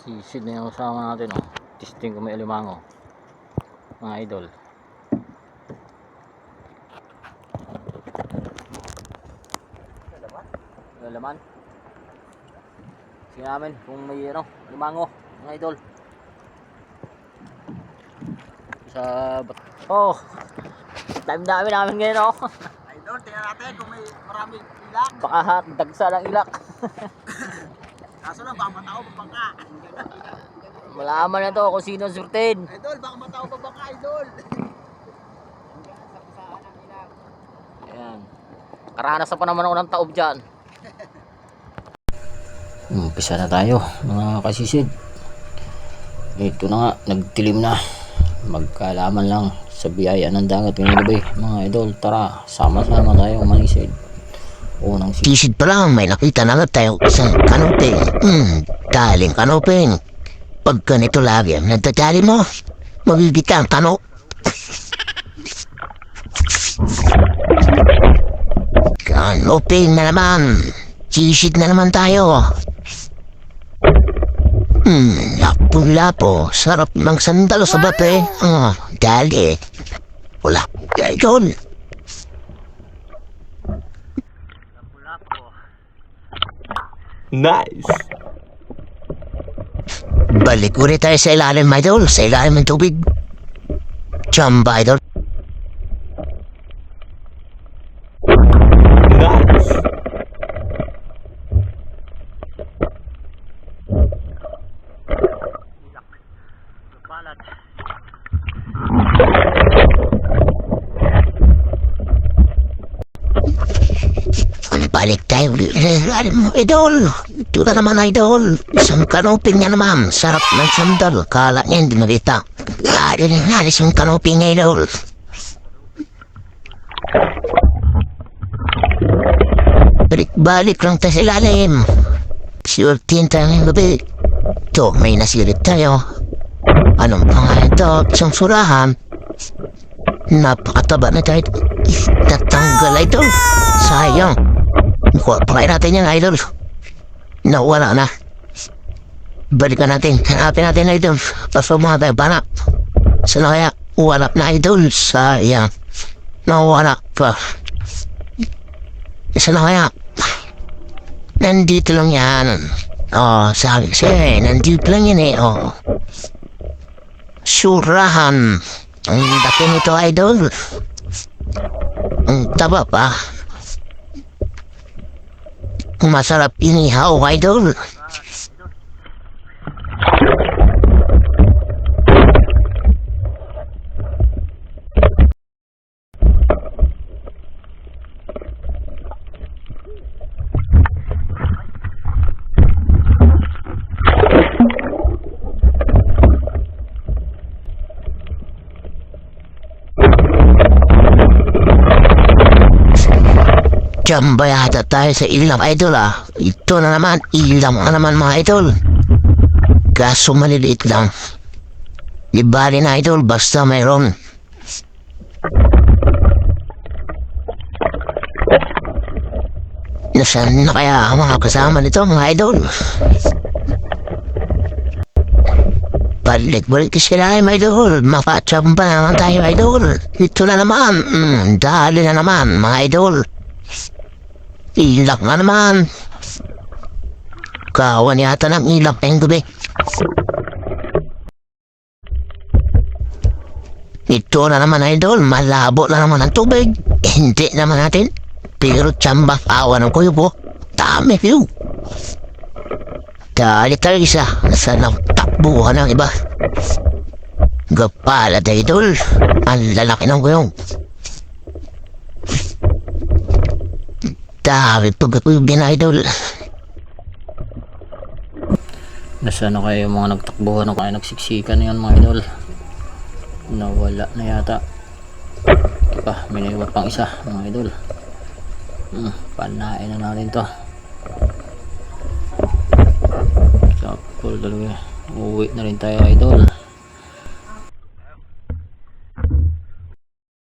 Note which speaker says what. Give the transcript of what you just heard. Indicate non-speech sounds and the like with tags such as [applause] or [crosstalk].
Speaker 1: seed na yung kasama natin oh. Testing ko may alimango. Mga idol. Lalaman. Sige namin kung may ano, alimango. Mga idol. Sa Oh. Time dami namin ngayon oh.
Speaker 2: Idol, tingnan natin kung may maraming ilang.
Speaker 1: Baka dagsa lang ilak. [laughs]
Speaker 2: Kaso lang, baka matao pagbangka.
Speaker 1: Malaman na to kung sino ang surtin.
Speaker 2: Idol, baka matao pagbangka, idol.
Speaker 1: Ayan. Karanas na pa naman ako ng taob dyan. Umpisa na tayo mga kasisid. Ito na nga, nagtilim na. Magkalaman lang sa biyaya ng dagat gabi. Mga idol, tara, sama-sama tayo manisid. Unang si
Speaker 3: Pisid pa lang, may nakita na agad tayo isang kanoping. Hmm, daling kanoping. Pag ganito lagi ang nagdadali mo, magigita ang tanok. Kanoping na naman. Sisid na naman tayo. Hmm, lapo-lapo. Sarap ng sandalo sa bate. Ah, dali. Wala. Idol.
Speaker 4: Nice.
Speaker 3: Balik ulit tayo sa ilalim, idol. Sa ilalim ng tubig. Chamba, idol. Mo, idol. Ito na naman, idol. Isang kanoping na naman. Sarap ng sandal. Kala niya hindi nakita. Lalo na nalis yung kanoping, idol. Balik-balik lang tayo sa ilalim. Sure, tayo ng gabi. Ito, may nasilip tayo. Anong pangalan ito? Isang surahan. Napakataba na tayo. Tatanggal ito. Sayang. Kuha pa kayo natin yan, idol. Nawala na. Balikan natin. Hanapin natin, idol. Pasok mga tayo, panak. Sana kaya, wala na, idol. Sayang. Nawala pa. Sana kaya, nandito lang yan. Oh, sabi kasi, nandito lang yan eh, oh. Surahan. Ang laki nito, idol. Ang taba pa. Masarap inihaw, idol. Jamba yata tayo sa ilam, idol ah. Ito na naman, ilam na naman mga idol. Kaso maliliit lang. Di bali na idol, basta mayroon. Nasaan na kaya ang mga kasama nito mga idol? Balik-balik sila ay mga idol. Mapachamba na naman tayo idol. Ito na naman. Mm, dali na naman mga idol. Ilak nga naman. Kawan yata ng ilak ngayong gabi. Ito na naman idol, malabo na naman ang tubig. Hindi naman natin. Pero tsamba, awa ng kuyo po. Dami view. Dali tayo isa. Nasa takbuhan ng iba. Gapala idol. Ang lalaki ng kuyong. Dami pagkakuyong idol.
Speaker 1: Nasa na kayo mga nagtakbuhan o kaya nagsiksikan yan mga idol. Nawala na yata. Ito pa, may naiwan pang isa mga idol. Hmm, panain na natin to. Tapos dalawa. Uwi na rin tayo idol.